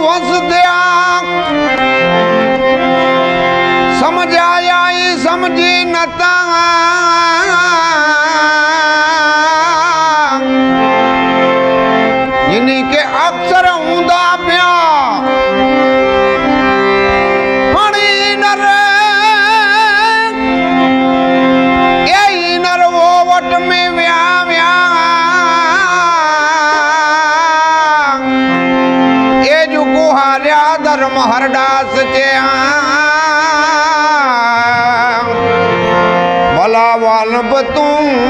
ਵਸਦਿਆ ਆਇਆ ਇਹ ਸਮਝੀ ਨਤਾ محبتوں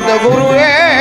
સદગુરુએ